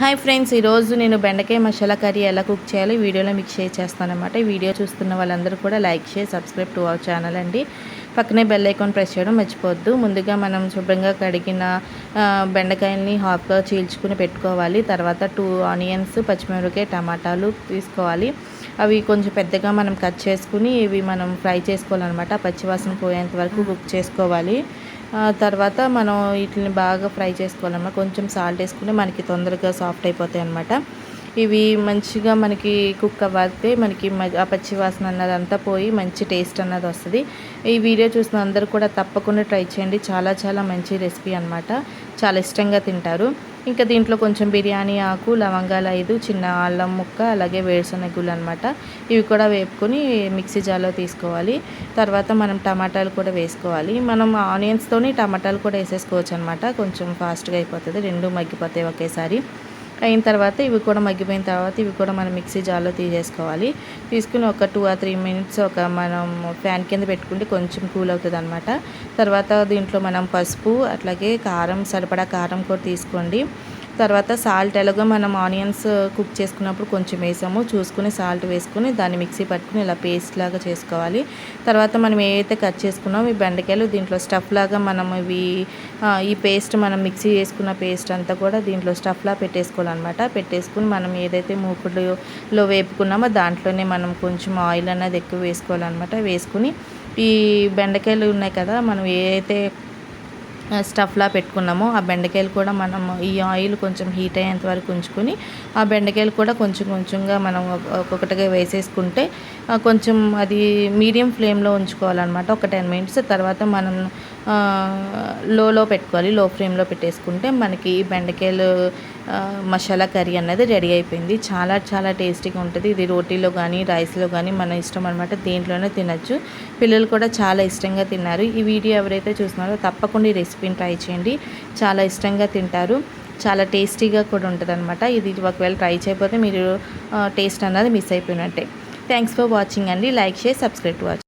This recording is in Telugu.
హాయ్ ఫ్రెండ్స్ ఈరోజు నేను బెండకాయ మసాలా కర్రీ ఎలా కుక్ చేయాలో ఈ వీడియోలో మీకు షేర్ చేస్తాను అనమాట ఈ వీడియో చూస్తున్న వాళ్ళందరూ కూడా like share subscribe to our channel అండి. పక్కనే బెల్ ఐకాన్ ప్రెస్ చేయడం మర్చిపోవద్దు. ముందుగా మనం శుభ్రంగా కడిగిన బెండకాయల్ని హాఫ్గా చీల్చుకుని పెట్టుకోవాలి. తర్వాత టూ ఆనియన్స్ పచ్చిమిరపకాయ టమాటాలు తీసుకోవాలి. అవి కొంచెం పెద్దగా మనం కట్ చేసుకుని ఇవి మనం ఫ్రై చేసుకోవాలన్నమాట. పచ్చివాసన పోయేంత వరకు కుక్ చేసుకోవాలి. తర్వాత మనం వీటిని బాగా ఫ్రై చేసుకోవాలన్నమాట. కొంచెం సాల్ట్ వేసుకుంటే మనకి తొందరగా సాఫ్ట్ అయిపోతాయి అన్నమాట. ఇవి మంచిగా మనకి కుక్ అవ్వతే మనకి మ- ఆ పచ్చి వాసన అన్నది అంతా పోయి మంచి టేస్ట్ అన్నది వస్తుంది. ఈ వీడియో చూసిన అందరూ కూడా తప్పకుండా ట్రై చేయండి. చాలా చాలా మంచి రెసిపీ అనమాట చాలా ఇష్టంగా తింటారు. ఇంకా దీంట్లో కొంచెం బిర్యానీ ఆకు లవంగాలు ఐదు చిన్న అల్లం ముక్క అలాగే వేరుశనగులు అనమాట ఇవి కూడా వేపుకొని మిక్సీ జార్లో తీసుకోవాలి. తర్వాత మనం టమాటాలు కూడా వేసుకోవాలి. మనం ఆనియన్స్తోని టమాటాలు కూడా వేసేసుకోవచ్చు అనమాట కొంచెం ఫాస్ట్గా అయిపోతుంది. రెండు మగ్గిపోతాయి ఒకేసారి. అయిన తర్వాత ఇవి కూడా మగ్గిపోయిన తర్వాత ఇవి కూడా మనం మిక్సీ జార్లో తీసేసుకోవాలి. తీసుకుని ఒక టూ ఆర్ త్రీ మినిట్స్ ఒక మనం ఫ్యాన్ కింద పెట్టుకుంటే కొంచెం కూల్ అవుతుంది అనమాట తర్వాత దీంట్లో మనం పసుపు అట్లాగే కారం సరిపడా కారం కూడా తీసుకోండి. తర్వాత సాల్ట్ ఎలాగో మనం ఆనియన్స్ కుక్ చేసుకున్నప్పుడు కొంచెం వేసాము. చూసుకుని సాల్ట్ వేసుకుని దాన్ని మిక్సీ పట్టుకుని ఇలా పేస్ట్ లాగా చేసుకోవాలి. తర్వాత మనం ఏదైతే కట్ చేసుకున్నామో ఈ బెండకాయలు దీంట్లో స్టఫ్ లాగా మనం ఇవి ఈ పేస్ట్ మనం మిక్సీ చేసుకున్న పేస్ట్ అంతా కూడా దీంట్లో స్టఫ్లా పెట్టేసుకోవాలన్నమాట. పెట్టేసుకుని మనం ఏదైతే మూకుడులో వేపుకున్నామో దాంట్లోనే మనం కొంచెం ఆయిల్ అన్నది ఎక్కువ వేసుకోవాలన్నమాట. వేసుకుని ఈ బెండకాయలు ఉన్నాయి కదా మనం ఏదైతే స్టఫ్లా పెట్టుకున్నాము. ఆ బెండకాయలు కూడా మనం ఈ ఆయిల్ కొంచెం హీట్ అయ్యేంత వరకు ఉంచుకొని ఆ బెండకాయలు కూడా కొంచెం కొంచెంగా మనం ఒక్కొక్కటిగా వేసేసుకుంటే కొంచెం అది మీడియం ఫ్లేమ్లో ఉంచుకోవాలన్నమాట. ఒక టెన్ మినిట్స్ తర్వాత మనం లోలో పెట్టుకోవాలి. లో ఫ్లేమ్లో పెట్టేసుకుంటే మనకి బెండకాయలు మసాలా కర్రీ అన్నది రెడీ అయిపోయింది. చాలా చాలా టేస్టీగా ఉంటుంది. ఇది రోటీలో కానీ రైస్లో కానీ మన ఇష్టం అనమాట దేంట్లోనే తినచ్చు. పిల్లలు కూడా చాలా ఇష్టంగా తిన్నారు. ఈ వీడియో ఎవరైతే చూస్తున్నారో తప్పకుండా ఈ రెసిపీని ట్రై చేయండి. చాలా ఇష్టంగా తింటారు. చాలా టేస్టీగా కూడా ఉంటుంది అనమాట ఇది ఒకవేళ ట్రై చేయకపోతే మీరు టేస్ట్ అన్నది మిస్ అయిపోయినట్టే. థ్యాంక్స్ ఫర్ వాచింగ్ అండి. లైక్ చేసి సబ్స్క్రైబ్ వాచ్.